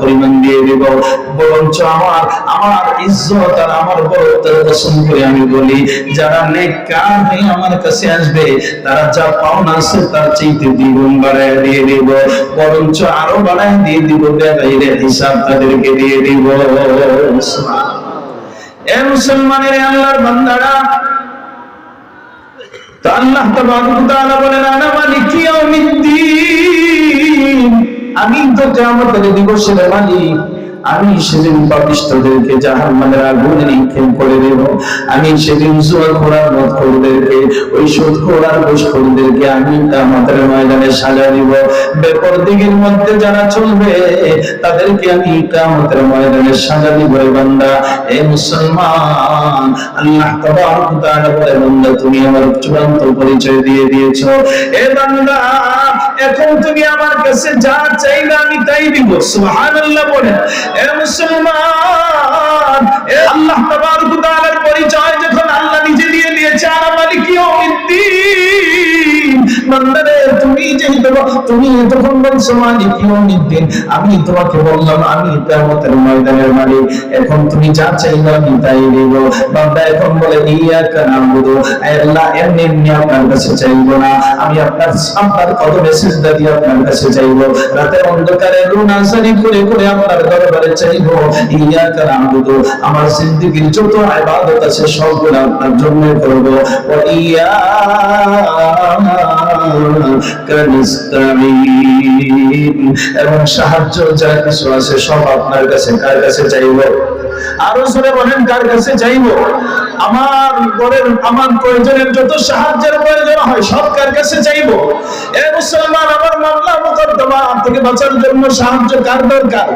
পরিমাণ দিয়ে দেব। বরঞ্চ আমার আমার ইজ্জত আর আমার বড়ত্বের কসম করে আমি বলি, যারা নেককার আমার কাছে আসবে, তারা যা পাওনা আছে তার চাইতে দ্বিগুণ বাড়ায় দিয়ে দেব। বরঞ্চ আরও বাড়ায় দিয়ে দিব বেগাইরে হিসাব তাদেরকে দিয়ে দিব। এ মুসলমানের আল্লাহর বান্দারা, তো আল্লাহ তাআলা বলেন, আনা আমি তো কিয়ামতের দিবসের মালিক। আমি সেদিন পাপিষ্ঠদেরকে জাহান্নামের আগুনে নিক্ষেপ করে দেব। আমি সেদিন জুয়া খোরার মত খোরদেরকে, ওই সুদ খোরার ঘুষ খোরদেরকে আমি আমাদের ময়দানে সাজা দিব। বেপর দিকের মধ্যে যারা চলবে, তাদেরকে আমি কামতের ময়দানে সাজা দিব। রে বান্দা, এ মুসলমান, আল্লাহ তাবারক তাআলা বলে, বান্দা, তুমি আমার চূড়ান্ত পরিচয় দিয়ে দিয়েছ। এ বান্দা এখন তুমি আমার কাছে যা চাইবে আমি তাই দিব। সুবহানাল্লাহ বলে এ মুসলমান, এ আল্লাহ তাবারক তাআলার পরিচয় যখন আল্লাহ নিজে দিয়ে দিয়েছে, আর মালিক ইয়াউমিদ্দিন। আমি তোমাকে বললাম, আমি ময়দানের মালিক। এখন তুমি যা তাই এখন বলে এমনি এমনি আপনার কাছে চাইব না। আমি আপনার আপনার কদমে সিজদা দিয়ে আপনার কাছে অন্ধকারে করে করে আপনার দরবারে আমার যত আছে, সবগুলো আপনার জন্য করব। ইয়াকা নাস্তাঈন এবং সাহায্য যা কিছু আছে সব আপনার কাছে, কার কাছে চাইব? আরও বলেন, কার কাছে আমার ঘরের আমার প্রয়োজনের যত সাহায্যের প্রয়োজন হয়, সব কার কাছে চাইব? এ মুসলমান, আমার মামলা, মোকদ্দমা, থেকে বাঁচার জন্য সাহায্য কার দরকার?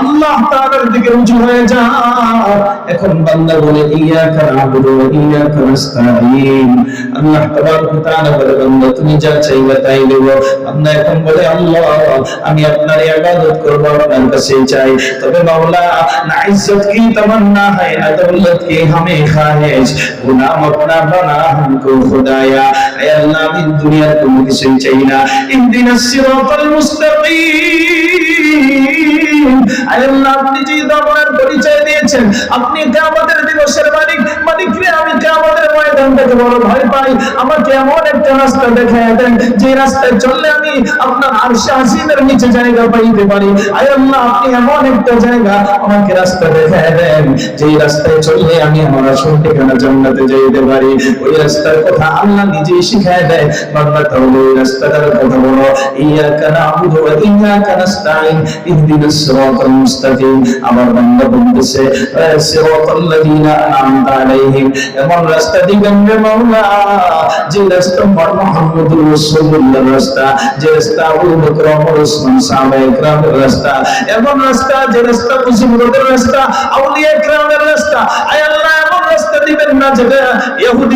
আল্লাহ তাআলার দিকে রুজু হয়ে যা। এখন বান্দা বলে ইয়াকা নাবুদু ওয়া ইয়াকা নাস্তাঈন। আল্লাহ তাবারক তাআলা বলে, বান্দা, তুমি যা চাইবে তাই দেব বান্দা এখন বলে, আল্লাহ, আমি আপনার ইবাদত করব, আপনার কাছে চাই তবে মাওলা, না ইজ্জত কি, তমন্না হ্যায় না দৌলত কি, হামে খায়েশ গুনাম আপনা বানা হামকো খুদায়া। আয় আল্লাহ, আমি দুনিয়ার কোনো কিছু চাই না। ইহদিনাস সিরাতাল মুস্তাকিম। আল্লাহ আপনি যে দরবারে পরিচয় দিয়েছেন। আপনি কিয়ামতের দিবসের মালিক মালিক রে, আমি কিয়ামতের ময়দানটাকে বড় ভয় পাই। আমাকে এমন একটা রাস্তা দেখায় দেন, যে রাস্তায় চললে আমি আপনার আরশে আসিমের নিচে জায়গা পাইতে পারি। আয় আল্লাহ, আপনি এমন একটা জায়গা আমাকে রাস্তা দেখায় দেন যে রাস্তায় চললে আমি আমার আসল ঠিকানা জান্নাতে যাইতে পারি। ওই রাস্তার কথা আল্লাহ নিজেই শিখায় দেয়। বান্দা, তাহলে ওই রাস্তাটার কথা বলো। ইয়াকা নাবুদু ওয়া ইয়াকা নাস্তাঈন ইহদিনাস সিরাতাল মুস্তাকিম। আমার বান্দা বলতেছে সিরাতাল লাযিনা আনআমতা আলাইহিম। এমন রাস্তা দিবেন রে মাওলা, যে রাস্তা মুহাম্মদুর রাসূলুল্লাহ রাস্তা, যে রাস্তা আবু বকর ওমর ওসমান সাহাবায়ে কেরামের রাস্তা। এমন রাস্তা, যে রাস্তা মুসলিমদের রাস্তা, আউলিয়া কেরামের রাস্তা। আয় আল্লাহ, এমন রাস্তা দিবেন না যেটা মাগদুবি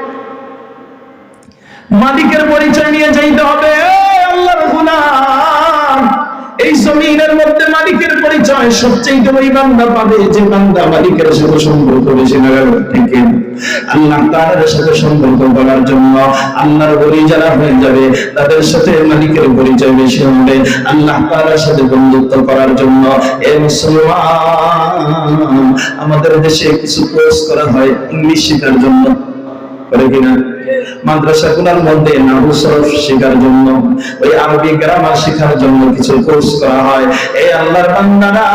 মালিকের পরিচয় নিয়ে যাইতে হবে। এই জমিনের মধ্যে মালিকের পরিচয় সবচেয়ে ওই বান্দা পাবে যে বান্দা মালিকের সাথে সম্পর্ক বেশি লাগাবে থেকে আল্লাহ তাআলার সাথে সম্পর্ক করার জন্য আল্লাহর বলি যারা হয়ে যাবে, তাদের সাথে মালিকের পরিচয় বেশি হবে। আল্লাহ তাআলার সাথে বন্ধুত্ব করার জন্য, এ মুসলমান, আমাদের দেশে কিছু কোর্স করা হয় ইংলিশ শেখার জন্য। করে কিনা? মধ্যে শেখার জন্য, ওই আরবি গ্রামার শেখার জন্য কিছু কোর্স করা হয়। এই আল্লাহর বান্দারা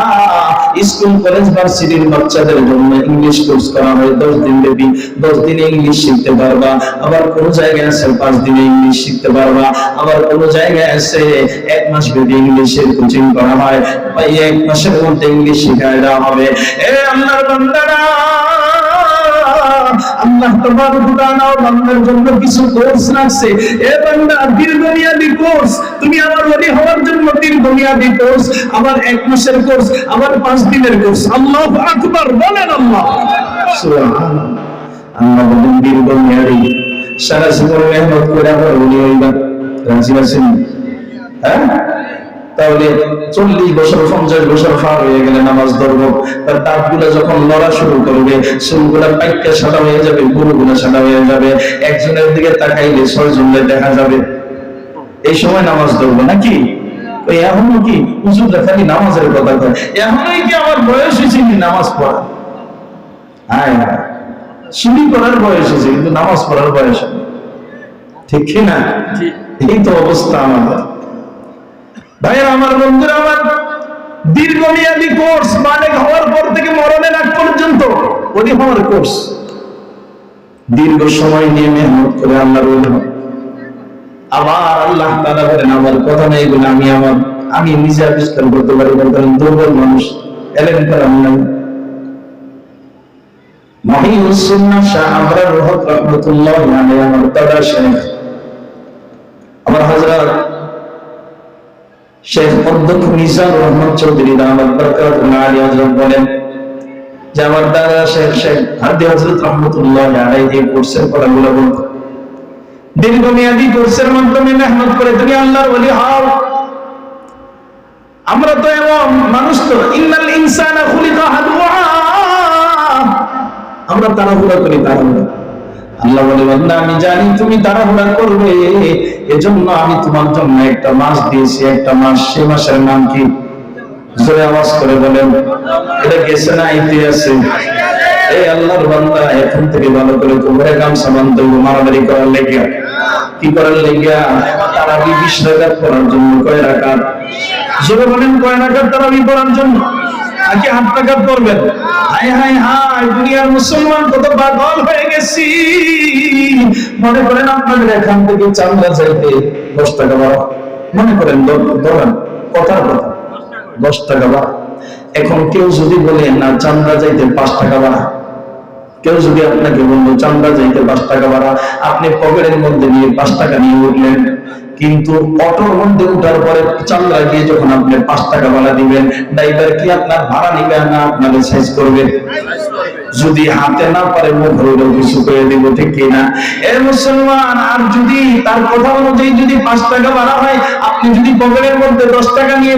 স্কুল কলেজ ভার্সিটির বাচ্চাদের জন্য ইংলিশ কোর্স করা হয়। দশ দিন ব্যাপী, দশ দিনে ইংলিশ শিখতে পারবা। আবার কোন জায়গায় আছে পাঁচ দিনে ইংলিশ শিখতে পারবা। আবার কোন জায়গায় আছে এক মাস ব্যাপী ইংলিশের কোচিং করা হয়। এক মাসের মধ্যে ইংলিশ শিখায় দেওয়া হবে। এ আল্লাহর বান্দারা আল্লাহ তোমার বান্দার জন্য কিছু কোর্স রাখছে এ বান্দা, দীর্ঘমেয়াদী কোর্স তুমি আমার ওলি হওয়ার জন্য দীর্ঘমেয়াদী কোর্স আবার এক মাসের কোর্স আবার পাঁচ দিনের কোর্স আল্লাহ আকবার, বলেন আল্লাহ। আল্লাহ বলেন, দীর্ঘমেয়াদী। সারা জীবন মেহনত করে আবার ওলি হইবা। রাজি আছেন? হ্যাঁ? তাহলে চল্লিশ বছর পঞ্চাশ বছর পার হয়ে গেলে নামাজ ধরবো। তার দাঁতগুলা যখন লড়া শুরু করবে চুলগুলা পাইকা সাদা হয়ে যাবে গুলো সাদা হয়ে যাবে। একজনের দিকে তাকাইলে ছয় জনের দেখা যাবে। এই সময় নামাজ ধরবো নাকি? এখনও কি? হুজুররা খালি নামাজের কথা কয়। এখনই কি আমার বয়স হয়েছে কি নামাজ পড়া হ্যাঁ সিঁড়ি করার বয়স হয়েছে কিন্তু নামাজ পড়ার বয়স। ঠিক কি না? এই তো অবস্থা আমাদের। ভাইয়ের, আমার বন্ধুরা, আমার দীর্ঘমেয়াদী কোর্স মানে হওয়ার পর থেকে মরণের আগ পর্যন্ত ওটি হওয়ার কোর্স। দীর্ঘ সময় নিয়ে মেহনত করে আল্লাহর ওলি আবার আল্লাহ তাআলা বলেন, আমার কথা নেই বলে আমি আমার, আমি নিজে আবিষ্কার করতে পারি বলতেন দুর্বল মানুষ, এলেন করাম নাই। মহিউস সুন্নাহ শাহ রহত রহমতুল্লাহ আমার দাদা শেখ আমার হযরত শেখ অধ্যক্ষ মিজান রহমান চৌধুরী হযরত বলেন যে আমার দাদা শেখ শেখ হাদি হযরত রহমতুল্লাহ আলাইহি কোর্সের পড়াগুলো বলতো দীর্ঘমেয়াদী কোর্সের মাধ্যমে মেহনত করে তুমি আল্লাহর ওলি হও। আমরা তো এমন মানুষ তো, ইন্নাল ইনসানা আমরা তাড়াহুড়া করি তাড়াহুড়া। আল্লাহর এখন থেকে ভালো করে তোমরা গামছা মারামারি করার লেগে কি করার লেগে তারা বিশ পড়ার জন্য কয় জোরে বলেন, কয় রাকাত তারা পড়ার জন্য? নাকি হাত টাকাত করবেন। হাই হাই হাই দুনিয়ার মুসলমান কত পাগল হয়ে গেছি। মনে করেন আপনাদের এখান থেকে চান্দা চাইতে দশ টাকা বাড়া। মনে করেন ধরেন, কথার কথা, দশ টাকা বাড়া। এখন কেউ যদি বলে, না চান্দা যাইতে পাঁচ টাকা বাড়া। কেউ যদি আপনাকে বলল চান্দা যাইতে পাঁচ টাকা বাড়া। আপনি পকেটের মধ্যে নিয়ে পাঁচ টাকা নিয়ে উঠলেন। কিন্তু অটোর মধ্যে উঠার পরে চান্দা দিয়ে যখন আপনি পাঁচ টাকা ভাড়া দিবেন, ড্রাইভার কি আপনার ভাড়া নিবে না আপনাকে সাইজ করবে? যদি হাতে না পারে কিছু করে দিব, ঠিক কিনা এ মুসলমান, আর যদি তার কথা অনুযায়ী যদি পাঁচ টাকা ভাড়া হয়, আপনি যদি পকেটের মধ্যে দশ টাকা নিয়ে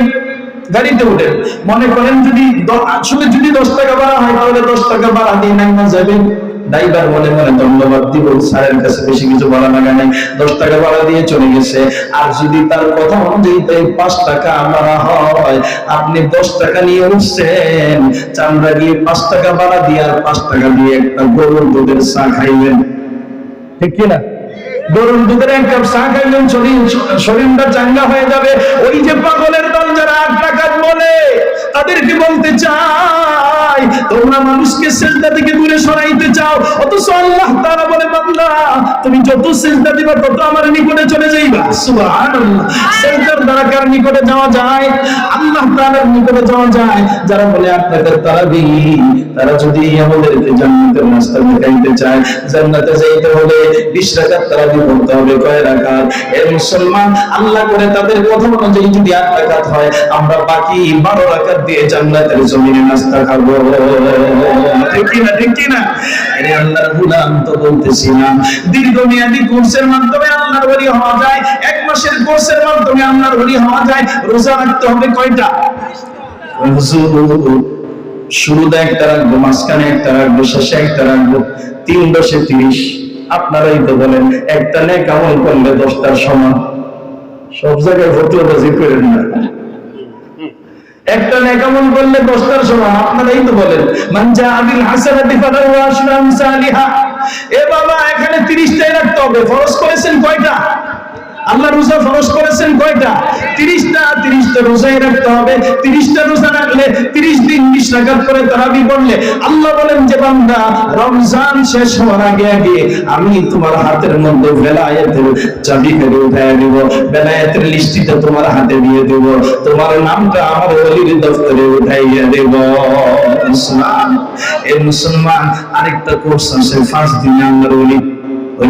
গাড়িতে উঠেন, মনে করেন যদি আসলে যদি দশ টাকা ভাড়া হয়, তাহলে দশ টাকা ভাড়া দিয়ে নাইমা যাবেন। ড্রাইভার মনে মনে ধন্যবাদ দিব, স্যারের কাছে বেশি কিছু ভাড়া লাগা নাই। দশ টাকা ভাড়া দিয়ে চলে গেছে। আর যদি তার কথা অনুযায়ী তাই পাঁচ টাকা ভাড়া হয়, আপনি দশ টাকা নিয়ে উঠছেন চান্দা গিয়ে পাঁচ টাকা ভাড়া দিয়ে আর পাঁচ টাকা দিয়ে একটা গরুর দুধের চা খাইলেন। ঠিক কিনা? গরুর দুধের এক কাপ চা খাইলেন, শরীর শরীরটা চাঙ্গা হয়ে যাবে। ওই যে পাগলের দল যারা আট টাকা বলে তাদেরকে বলতে চাই, তোমরা মানুষকে সেজদা থেকে দূরে সরাইতে চাও। অথচ আল্লাহ তাআলা বলে, বান্দা, তুমি যত সেজদা দিবা, তত আমার নিকটে চলে যাইবা। সুবহানাল্লাহ। সেজদার দ্বারা কার নিকটে যাওয়া যায়? আল্লাহ তাআলার নিকটে যাওয়া যায়। যারা বলে, আপনাদের তারাবি, তারা যদি আমাদেরকে জান্নাতের রাস্তা দেখাইতে চায়, জান্নাতে যাইতে হলে 20 রাকাত তারাবি পড়তে হবে কয় রাকাত? এ মুসলমান, আল্লাহ করে তাদের কথা অনুযায়ী যদি 8 রাকাত হয়, আমরা বাকি 12 রাকাত দিয়ে জান্নাতের জমিনে নাস্তা খাব। ঠিক না ঠিক না আরে আল্লাহর গোলাম তো বলতেছিলাম দীর্ঘমেয়াদী কোর্সের মাধ্যমে আল্লাহর ওলি হওয়া যায়, এক মাসের কোর্সের মাধ্যমে আল্লাহর ওলি হওয়া যায়, রোজা রাখতে হবে কয়টা? শুরুতে একটা রাখব, মাঝখানে একটা রাখব, শেষে একটা রাখব, তিন দশে তিরিশ। আপনারাই তো বলেন, একটা নেক আমল করলে দশটার সমান। সব জায়গায় ভর্তিবাজি করেন না। একটা নেকামল করলে দশটার সময় আপনারাই তো বলেন মানজা আবিল হাসানাতি ফালাহু আশরাম সালিহা। এ বাবা, এখানে 30টাই রাখতে হবে, ফরজ করেছেন কয়টা? আল্লাহ রোজা ফরজ করেছেন কয়টা? তিরিশটা তিরিশটা রোজাই রাখতে হবে। তিরিশটা রোজা রাখলে তিরিশ দিন বিশ রাখাত করে তারাবি পড়লে আল্লাহ বলেন যে, বান্দা, রমজান শেষ হওয়ার আগে আগে আমি তোমার হাতের মধ্যে বেলায়েতের চাবি করে উঠায় দিব। বেলায়েতের লিস্টিটা তোমার হাতে দিয়ে দেব। তোমার নামটা আমার অলির দফতরে উঠাইয়া দেব। মুসলমান এই মুসলমান, আরেকটা কোর্স আছে, ফার্স্ট দিনে আল্লাহর অলি। ওই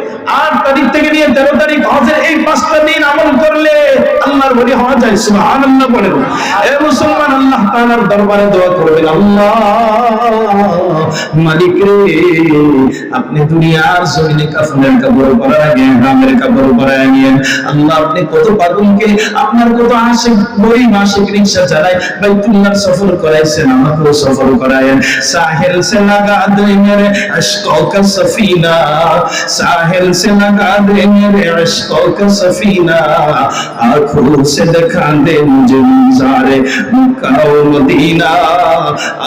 আট তারিখ থেকে নিয়ে তেরো তারিখ হজের এই পাঁচটা দিন আমল করলে আল্লাহর বলি হওয়া যায় সুহান আল্লাহ বলেন। এ মুসলমান, আল্লাহ তালার দরবারে দোয়া করবেন, আল্লাহ মালিক রে, আপনি দুনিয়ার জমিনে কাফনের কাপড় পরায় গিয়ে গ্রামের কাপড় পরায় গিয়ে আল্লাহ, আপনি কত পাগলকে, আপনার কত আশিক বই মাসিক রিক্সা চালায় বাইতুল্লাহ সফর করাইছেন, আমাকেও সফর করায়েন সাহেল সে লাগা দইনের আশকা সাহেল से लगा दे मेरे अशकों का सफीना आंखों से दिखा दे मुझे मंजारे मक्का व मदीना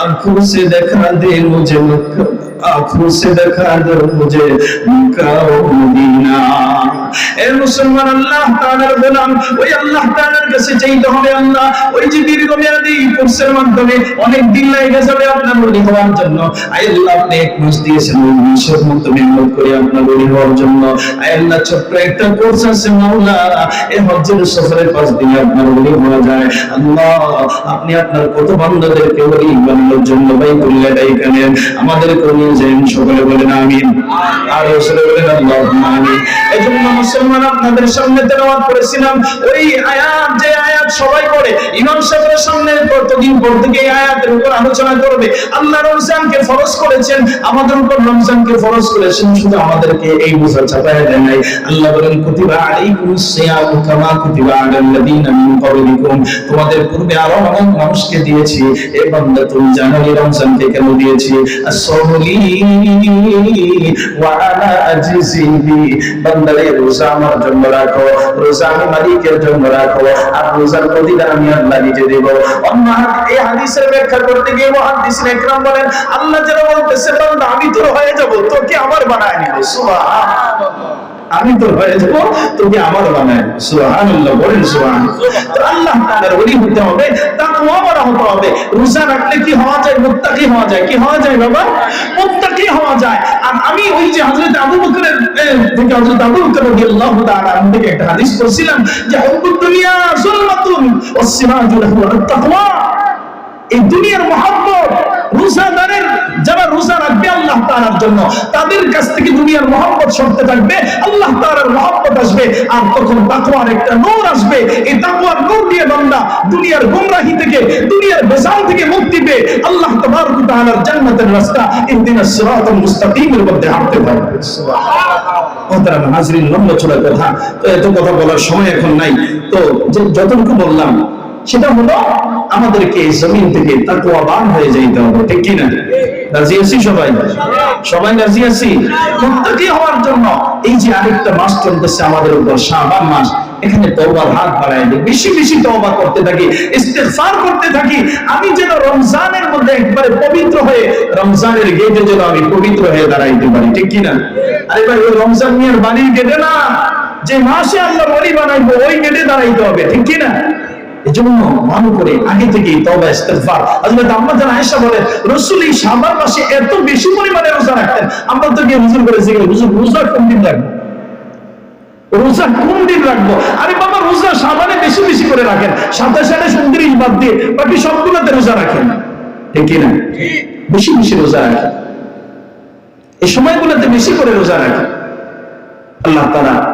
आंखों से दिखा दे मुझे मक्का আফসে দেখা দরজে মক্কাও মদিনা এ মুসলমান আল্লাহ তাআলার গোলাম, ওই আল্লাহ তাআলার কাছে চাইতে হবে আল্লাহ। ওই যে দীর্ঘমেয়াদী কোর্সের মাধ্যমে অনেক দিন লাগে যাবে আপনার ওলি হওয়ার জন্য। আয় আল্লাহ, আপনি এক মাস দিয়েছেন, ওই মাসের মতো মেহনত করে আপনার ওলি হওয়ার জন্য। আয় আল্লাহ, ছোট্ট একটা কোর্স আছে মাওলা এই হজ্জের সফরে পাঁচ দিনে আপনার ওলি হওয়া যায়। আল্লাহ, আপনি আপনার কত বান্দাদেরকে ওলি বানানোর জন্য যান সকলে বলেন আমিন। আর রসুল বলেন আল্লাহ আমিন। এজন্য মুসলমান আপনাদের সামনে তেলাওয়াত করেছিলাম, ওই আয়াত, যে আয়াত সবাই পড়ে, ইমাম সাহেবের সামনে কতদিন পর থেকে এই আয়াতের উপর আলোচনা করবে। আল্লাহ রমজানকে ফরজ করেছেন, আমাদের উপর রমজানকে ফরজ করেছেন, শুধু আমাদেরকে এই বোঝা চাপায় দেন নাই। আল্লাহ বলেন, কুতিবা আলাইকুমুস সিয়াম কামা কুতিবা আলাল লাযিনা মিন ক্বাবলিকুম। তোমাদের পূর্বে আরও অনেক মানুষকে দিয়েছি, এ বান্দা তুমি জানো এই রমজানকে কেন দিয়েছি। আসসালামু ওয়া আলা আজিজি বান্দারে, রোজা আমার জন্য রাখো, রোজা আমি মালিকের জন্য রাখো, আর রোজার প্রতিদান আমি আল্লাহ নিজে দেব। অন্য এই হাদিসের ব্যাখ্যা করতে তোর হয়ে যাব, তোকে আমার বানায় নিল আমি তো হয়ে যাব তুমি আমার বানায় বলেন আল্লাহ হতে হবে, তাকওয়া বড় হতে হবে। রোজা রাখলে কি হওয়া যায়, মুত্তাকি হওয়া যায়? কি হওয়া যায় বাবা? মুত্তাকি হওয়া যায়। আর আমি ওই যে হযরত আবু বকরের থেকে হযরত আবু বকর রাদিয়াল্লাহু তাআলা থেকে একটা হাদিস পড়ছিলাম যে দুনিয়া আত-তাকওয়া এই দুনিয়ার মহব্বত রোজাদারের যারা রোজা রাখবে আল্লাহ জন্য, তাদের কাছ থেকে দুনিয়ার মহব্বত সরতে থাকবে, আল্লাহ তাআলার মহব্বত আসবে, আর তখন একটা আসবে। এই দিয়ে বান্দা দুনিয়ার থেকে, দুনিয়ার বেজাল থেকে মুক্তি পেয়ে আল্লাহ তাবারক জান্নাতের রাস্তা ইহদিনাস সিরাতাল মুস্তাকিমের মধ্যে হাঁটতে পারবে সুবহানাল্লাহ। লম্বা কথা। তো এত কথা বলার সময় এখন নাই। তো যে যতটুকু বললাম, সেটা হলো আমাদেরকে জমিন থেকে তাকওয়াবান হয়ে যাইতে হবে, ঠিক কি না? রাজি আছি সবাই? সবাই রাজি আছি? মুত্তাকি হওয়ার জন্য এই যে আরেকটা মাস চলতেছে আমাদের উপর, শাবান মাস, এখানে তওবার হাত বাড়ায় দিই, বেশি বেশি তওবা করতে থাকি, ইস্তেগফার করতে থাকি। আমি যেন রমজানের মধ্যে একবারে পবিত্র হয়ে, রমজানের গেটে যেন আমি পবিত্র হয়ে দাঁড়াইতে পারি, ঠিক কি না? আরে ভাই, ওই রমজান মিয়ার বাড়ির গেটে না, যে মাসে আল্লাহ বলি বানাইবো, ওই গেটে দাঁড়াইতে হবে, ঠিক কি না এজন্য মনে করে আগে থেকেই তওবা ইস্তেগফার। হযরত আম্মা জান আয়েশা বলে, রাসূল এই শাবান মাসে এত বেশি পরিমাণে রোজা রাখতেন। আমরা তো গিয়ে হুজুর করে জিজ্ঞেস হুজুর, রোজা কোন দিন রাখব? রোজা কোন দিন রাখব? আরে বাবা, রোজা সাবানে বেশি বেশি করে রাখেন। সাতাশ, আঠাশ, উনত্রিশ বাদ দিয়ে বাকি সবগুলোতে রোজা রাখেন। ঠিক না বেশি বেশি রোজা রাখেন। এই সময়গুলোতে বেশি করে রোজা রাখেন। আল্লাহ তারা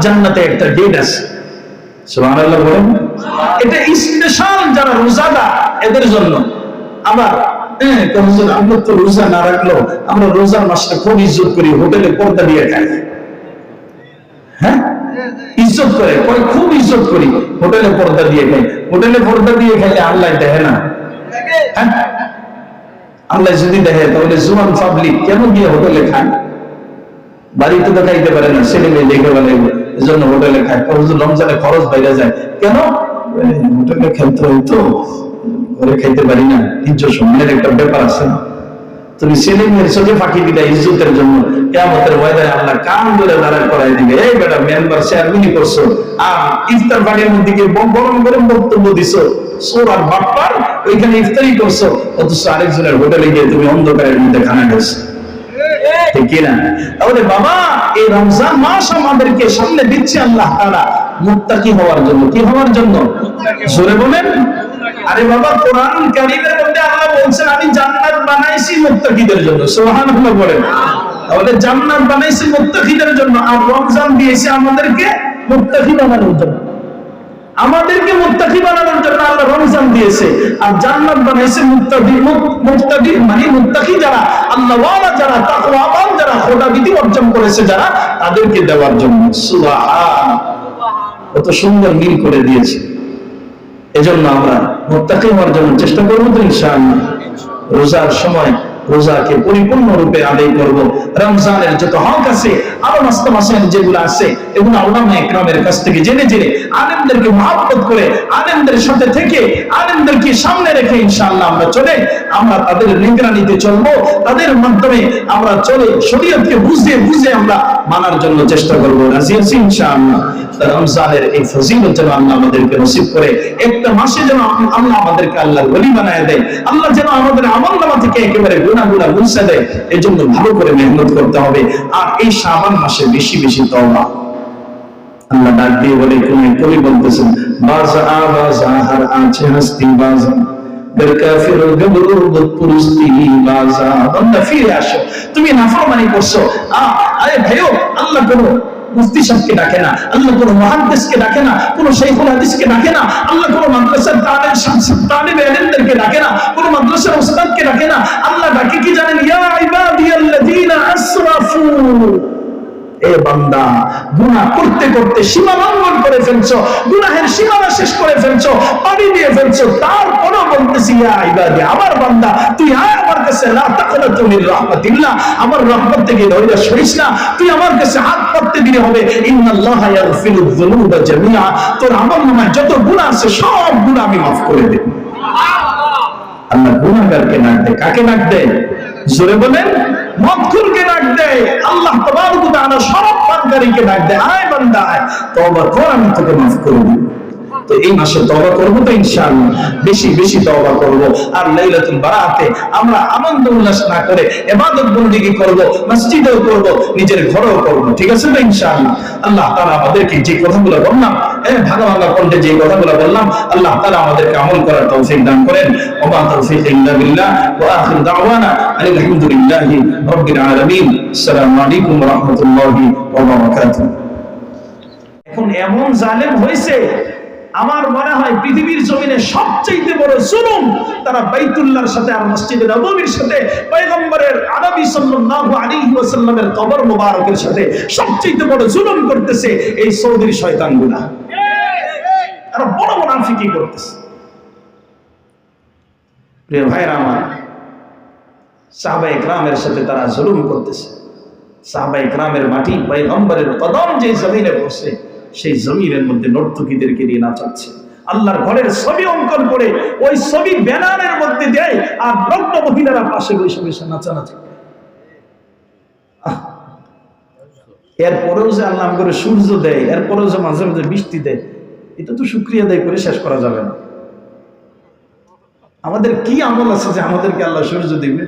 জান্নাতে একটা গেট আছে। বলেন। এটা স্পেশাল যারা রোজাদার, এদের জন্য। আবার হ্যাঁ আমরা তো রোজা না রাখলেও আমরা রোজার মাসটা খুব ইজ্জত করি, হোটেলে পর্দা দিয়ে খাই। হ্যাঁ? ইজ্জত করে খুব ইজ্জত করি। হোটেলে পর্দা দিয়ে খাই। হোটেলে পর্দা দিয়ে খাইলে আল্লাহ দেখে না। হ্যাঁ? আল্লাহ যদি দেখে, তাহলে জুয়ান পাবলিক কেন গিয়ে হোটেলে খায়? বাড়িতে তো খাইতে পারে না, ছেলে মেয়ে দেখে বলে এজন্য হোটেলে খায়। হুজুর রমজানে খরচ বাইরে যায়। কেন? হোটেলে খাইতে হইতো ঘরে খাইতে পারি না। ইজ্জত সম্মানের একটা ব্যাপার আছে না। তুমি ছেলে মেয়ের চোখে ফাঁকি দিলে ইজ্জতের জন্য। কেমতের ময়দানে আল্লাহ কান ধরে দাঁড়ায় করাই দিবে। এই বেটা মেম্বার চেয়ারম্যানই করছ আর ইফতার পানির মধ্যে গরম গরম বক্তব্য দিছো। সোর আর বাপ্পার ওইখানে ইফতারি করছ। অথচ আরেকজনের হোটেলে গিয়ে তুমি অন্ধকারের মধ্যে খানা খাইছো। ঠিক না তাহলে বাবা, এই রমজান মাস আমাদেরকে সামনে দিচ্ছে আল্লাহ হওয়ার জন্য। কি হওয়ার জন্য? জোরে বলেন। আরে বাবা, কোরআন কারীমের মধ্যে আল্লাহ বলছেন, আমি জান্নাত বানাইছি মুত্তাকিদের জন্য। সুবহানাল্লাহ বলেন। তাহলে জান্নাত বানাইছি মুত্তাকিদের জন্য, আর রমজান দিয়েছে আমাদেরকে মুত্তাকি বানানোর জন্য। আমাদেরকে মুত্তাকি বানানোর জন্য আল্লাহ রমজান দিয়েছে, আর জান্নাত বানাইছে মুত্তাকি মুত্তাকি মানে মুত্তাকি যারা, আল্লাহওয়ালা যারা, তাকওয়াবান যারা খোদা বিধি অর্জন করেছে যারা, তাদেরকে দেওয়ার জন্য। সুবহান কত সুন্দর মিল করে দিয়েছে। এজন্য আমরা মুত্তাকি হওয়ার জন্য চেষ্টা করব তো ইনশাআল্লাহ। রোজার সময় রোজাকে পরিপূর্ণ রূপে আদায় করব। রমজানের যত হক আছে, আরও মাস্ত মাসের যেগুলো আছে, এগুলো আল্লামা একরামের কাছ থেকে জেনে জেনে আলেমদেরকে মহাব্বত করে, আলেমদের সাথে থেকে, আলেমদেরকে সামনে রেখে ইনশাআল্লাহ আমরা চলে, আমরা তাদের নিগরানিতে চলবো, তাদের মাধ্যমে আমরা চলে, শরীয়তকে বুঝে বুঝে আমরা মানার জন্য চেষ্টা করব। রাজি আছি ইনশাআল্লাহ? রমজানের এই ফজিলত যেন আল্লাহ আমাদেরকে নসিব করে, একটা মাসে যেন আল্লাহ আমাদেরকে আল্লাহর ওলি বানায় দেয়, আল্লাহ যেন আমাদের আমল থেকে একেবারে গুনাহগুলো মুছে দেয় এজন্য ভালো করে মেহনত করতে হবে। আর এই শাবান মাসে বেশি বেশি তওবা। আল্লাহ ডাক দিয়ে বলে কোন কবি বলতেছেন, বাজা বাজা হার আছে হাসতি বাজা। তুমি নাফরমানি করছ। আরে ভাইও, আল্লাহ করো মুফতি সাহেবকে ডাকে না, আল্লাহ কোনো ডাকে না, কোনো শাইখুল হাদিসকে ডাকে না, আল্লাহ কোনো মাদ্রাসার শামসুল তালিব ডাকে না, কোনো মাদ্রাসার ডাকে না, আল্লাহ ডাকে কি জানেন? ইয়া আসরাফু। এ বান্দা, গুনাহ করতে করতে সীমা লঙ্ঘন করে ফেলছো, গুনাহের সীমানা শেষ করে ফেলছো, পানি দিয়ে ফেলছো, তারপরও বলতেছি, ইয়া ইবাদি, আমার বান্দা, তুই কাছে লা তাকনাতু মির রাহমাতিল্লাহ আমার রহমত থেকে নইরা সরিস না। তুই আমার কাছে হাত দিলে হবে। ইন্নাল্লাহা যুনুবা তোর নামায় যত গুনাহ আছে, সব গুনাহ আমি করে দেব। আল্লাহ গুনাহগারকে দেয় কাকে দেয় জোরে বলেন। দেয় আল্লাহ তাবারক তাআলা সব পানকারীকে ডাক দেয় আয় বান্দা, আয়। তওবা কর, আমি তোকে মাফ করে দেব। তো এই মাসে তওবা করব তো ইনশাআল্লাহ। বেশি বেশি তওবা করব। আর লাইলাতুল বারাতে আমরা আনন্দ উল্লাস না করে ইবাদত বন্দেগী করব, মসজিদেও করব, নিজের ঘরেও করব। ঠিক আছে তো ইনশাআল্লাহ? আল্লাহ তাআলা আমাদেরকে যে কথাগুলো বললাম হ্যাঁ ভালো ভালো কণ্ঠে যে কথাগুলো বললাম, আল্লাহ তাআলা আমাদেরকে আমল করার তৌফিক দান করেন। ওয়া তৌফিক ইল্লা বিল্লাহ, ওয়া আখির দাওয়ানা আলহামদুলিল্লাহি রাব্বিল আলামিন। আসসালামু আলাইকুম ওয়া রাহমাতুল্লাহি ওয়া বারাকাতুহু। এখন এমন জালেম হয়েছে আমার মনে হয় পৃথিবীর জমিনে সবচেয়ে বড় জুলুম তারা বাইতুল্লাহর সাথে আর মসজিদে নববীর সাথে, পয়গম্বরের আরবি সাল্লাল্লাহু আলাইহি ওয়াসাল্লামের কবর মোবারকের সাথে সবচেয়ে বড় জুলুম করতেছে এই সৌদির শয়তানগুলা। তারা বড় মুনাফিকি করতেছে। প্রিয় ভাইরা আমার, সাহাবা ইকরামের সাথে তারা জুলুম করতেছে। সাহাবা ইকরামের মাটি পয়গম্বরের কদম যে জমিনে বসে সেই জমিনের মধ্যে নর্তকীদেরকে নিয়ে নাচাচ্ছে। আল্লাহর ঘরের ছবি অঙ্কন করে ওই ছবি ব্যানারের মধ্যে দেয় আর নগ্ন মহিলারা পাশে বসে বসে নাচানাচি। এরপরেও যে আল্লাহ করে সূর্য দেয়, এরপরেও যে মাঝে মাঝে বৃষ্টি দেয়, এটা তো শুক্রিয়া দেয় করে শেষ করা যাবে না। আমাদের কি আমল আছে যে আমাদেরকে আল্লাহ সূর্য দিবে?